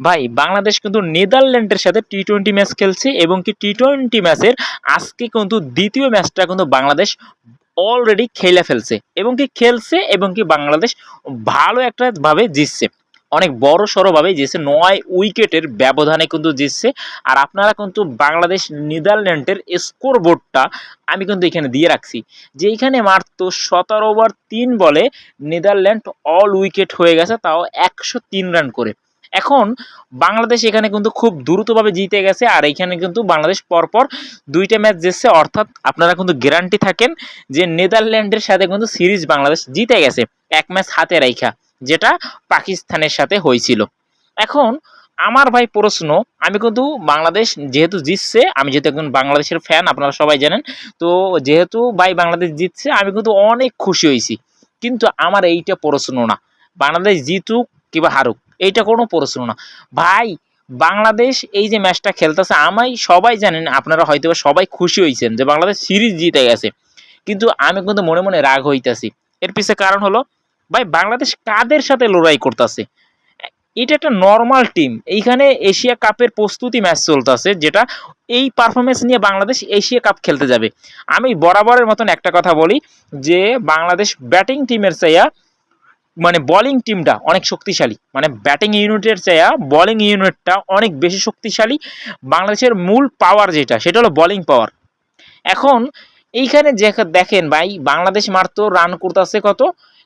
ভাই, বাংলাদেশ কিন্তু নেদারল্যান্ডের সাথে টি টোয়েন্টি ম্যাচ খেলছে এবং কি টি টোয়েন্টি ম্যাচের আজকে কিন্তু দ্বিতীয় ম্যাচটা কিন্তু বাংলাদেশ অলরেডি খেলে ফেলছে এবং কি খেলছে এবং কি বাংলাদেশ ভালো একটা ভাবে জিতছে। অনেক বড় সড়োভাবে জিতছে, নয় উইকেটের ব্যবধানে কিন্তু জিতছে। আর আপনারা কিন্তু বাংলাদেশ নেদারল্যান্ডের স্কোর বোর্ডটা আমি কিন্তু এখানে দিয়ে রাখছি, যে এইখানে মাত্র সতেরো ওভার তিন বলে নেদারল্যান্ড অল উইকেট হয়ে গেছে, তাও একশো তিন রান করে। এখন বাংলাদেশ এখানে কিন্তু খুব দ্রুতভাবে জিতে গেছে, আর এখানে কিন্তু বাংলাদেশ পরপর দুইটা ম্যাচ জিতছে। অর্থাৎ আপনারা কিন্তু গ্যারান্টি থাকেন যে নেদারল্যান্ডের সাথে কিন্তু সিরিজ বাংলাদেশ জিতে গেছে, এক ম্যাচ হাতে রাইখা, যেটা পাকিস্তানের সাথে হয়েছিল। এখন আমার ভাই প্রশ্ন, আমি কিন্তু বাংলাদেশ যেহেতু জিতছে, আমি যেহেতু একজন বাংলাদেশের ফ্যান আপনারা সবাই জানেন, তো যেহেতু ভাই বাংলাদেশ জিতছে, আমি কিন্তু অনেক খুশি হয়েছি। কিন্তু আমার এইটা প্রশ্ন না, বাংলাদেশ জিতুক কিংবা হারুক। এইটা কোনো প্রশ্ন না। ভাই, বাংলাদেশ এই যে ম্যাচটা খেলতেছে আমাই সবাই জানেন, আপনারা হয়তো সবাই খুশি হয়েছেন যে বাংলাদেশ সিরিজ জিতে গেছে। কিন্তু আমি কিন্তু মনে মনে রাগ হইতাছি। এর পিছে কারণ হলো, ভাই, বাংলাদেশ কাদের সাথে লড়াই করতেছে? এটা একটা নর্মাল টিম এইখানে এশিয়া কাপের প্রস্তুতি ম্যাচ চলতেছে, যেটা এই পারফরমেন্স নিয়ে বাংলাদেশ এশিয়া কাপ খেলতে যাবে। আমি বরাবরের মতন একটা কথা বলি যে, বাংলাদেশ ব্যাটিং টিমের চাইয়া মানে বোলিং টিমটা অনেক শক্তিশালী। মানে ব্যাটিং ইউনিটের চাইয়া বোলিং ইউনিটটা অনেক বেশি শক্তিশালী। বাংলাদেশের মূল পাওয়ার যেটা, সেটা হলো বোলিং পাওয়ার এখন এইখানে যে দেখেন ভাই, বাংলাদেশ মারতো রান করতেছে কত?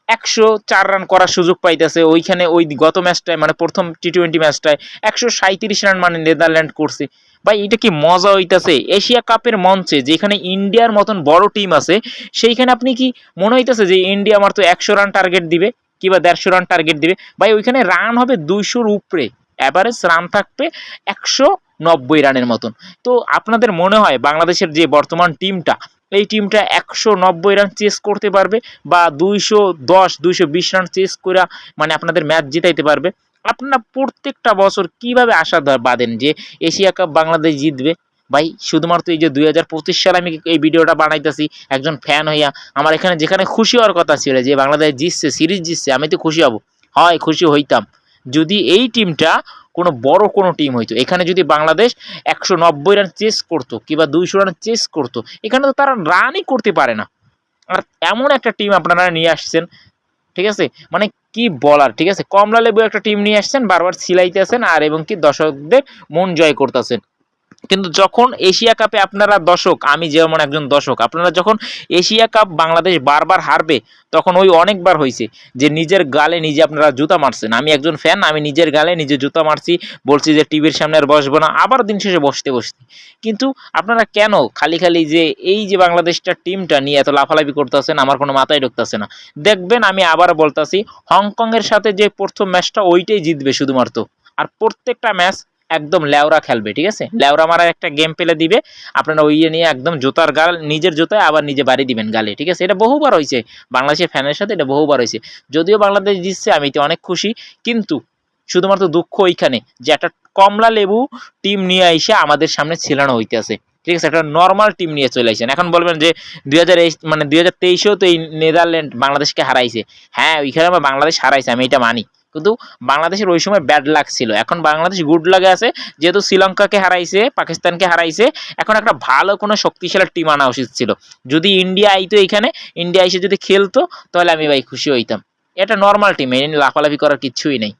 একশো চার রান করার সুযোগ পাইতেছে। ওইখানে ওই গত ম্যাচটায় মানে প্রথম টি টোয়েন্টি ম্যাচটায় একশো সাঁত্রিশ রান মানে নেদারল্যান্ড করছে। ভাই, এটা কি মজা হইতাছে? এশিয়া কাপের মঞ্চে যেখানে ইন্ডিয়ার মতন বড় টিম আছে, সেইখানে আপনি কি মনে হইতেছে যে ইন্ডিয়া আমার তো একশো রান টার্গেট দিবে? কিংবা দেড়শো রান টার্গেট দিবে। ভাই, ওইখানে রান হবে দুইশোর উপরে। অ্যাভারেজ রান থাকবে একশো নব্বই রানের মতন। তো আপনাদের মনে হয় বাংলাদেশের যে বর্তমান টিমটা, এই টিমটা একশো নব্বই রান চেস করতে পারবে বা দুইশো দশ, দুইশো বিশ রান চেস করে মানে আপনাদের ম্যাচ জিতাইতে পারবে? আপনারা প্রত্যেকটা বছর কীভাবে আশা বাঁধেন যে এশিয়া কাপ বাংলাদেশ জিতবে? ভাই, শুধুমাত্র এই যে দুই হাজার পঁচিশ সালে আমি এই ভিডিওটা বানাইতেছি, একজন ফ্যান হইয়া, আমার এখানে যেখানে খুশি হওয়ার কথা ছিল যে বাংলাদেশ জিতছে, সিরিজ জিতছে, আমি তো খুশি হব। হয়, খুশি হইতাম। যদি এই টিমটা কোনো বড় কোনো টিম হইতো, এখানে যদি বাংলাদেশ একশো নব্বই রান চেস করতো, কিংবা দুইশো রান চেস করতো, এখানে তো তারা রানই করতে পারে না। আর এমন একটা টিম আপনারা নিয়ে আসছেন, ঠিক আছে? মানে কি বলার, ঠিক আছে? কমলা লেবু একটা টিম নিয়ে আসছেন, বারবার সিলাইতেছেন আর এবং কি দর্শকদের মন জয় করতেছেন। কিন্তু যখন এশিয়া কাপে আপনারা দর্শক, আমি যেমন একজন দর্শক, আপনারা যখন এশিয়া কাপ বাংলাদেশ বারবার হারবে, তখন ওই অনেকবার হয়েছে যে নিজের গালে নিজে আপনারা জুতা মারছেন। আমি একজন ফ্যান আমি নিজের গালে নিজে জুতা মারছি, বলছি যে টিভির সামনে আর বসবো না, আবার দিন শেষে বসতে বসতে। কিন্তু আপনারা কেন খালি খালি যে এই যে বাংলাদেশটা টিমটা নিয়ে এত লাফালাফি করতেছেন, আমার কোনো মাথায় ঢুকতেছে না। দেখবেন আমি আবার বলতাছি, হংকংয়ের সাথে যে প্রথম ম্যাচটা ওইটাই জিতবে শুধুমাত্র। আর প্রত্যেকটা ম্যাচ একদম লেওরা খেলবে, ঠিক আছে? লেওরা মারার একটা গেম পেলে দিবে, আপনারা ওই নিয়ে একদম জুতার গাল, নিজের জুতায় আবার নিজে বাড়ি দিবেন গালে, ঠিক আছে? এটা বহুবার হয়েছে, বাংলাদেশের ফ্যানের সাথে এটা বহুবার হয়েছে। যদিও বাংলাদেশ জিতছে, আমি এতে অনেক খুশি, কিন্তু শুধুমাত্র দুঃখ ওইখানে যে একটা কমলা লেবু টিম নিয়ে এসে আমাদের সামনে ছিলানো হইতেছে, ঠিক আছে? একটা নর্মাল টিম নিয়ে চলে আসেন। এখন বলবেন যে দুই হাজার মানে দুই হাজার তেইশেও তো এই নেদারল্যান্ড বাংলাদেশকে হারাইছে। হ্যাঁ ওইখানে আমার বাংলাদেশ হারাইছে, আমি এটা মানি। কিন্তু বাংলাদেশের ওই সময় ব্যাড লাক ছিল। এখন বাংলাদেশ গুড লাগে আছে, যেহেতু শ্রীলঙ্কাকে হারাইছে, পাকিস্তানকে হারাইছে, এখন একটা ভালো কোনো শক্তিশালী টিম আনা উচিত ছিল। যদি ইন্ডিয়া আইতো এখানে ইন্ডিয়া এসে যদি খেলতো, তাহলে আমি ভাই খুশি হইতাম। এটা নর্মাল টিম এই লাফালাফি করার কিছুই নেই।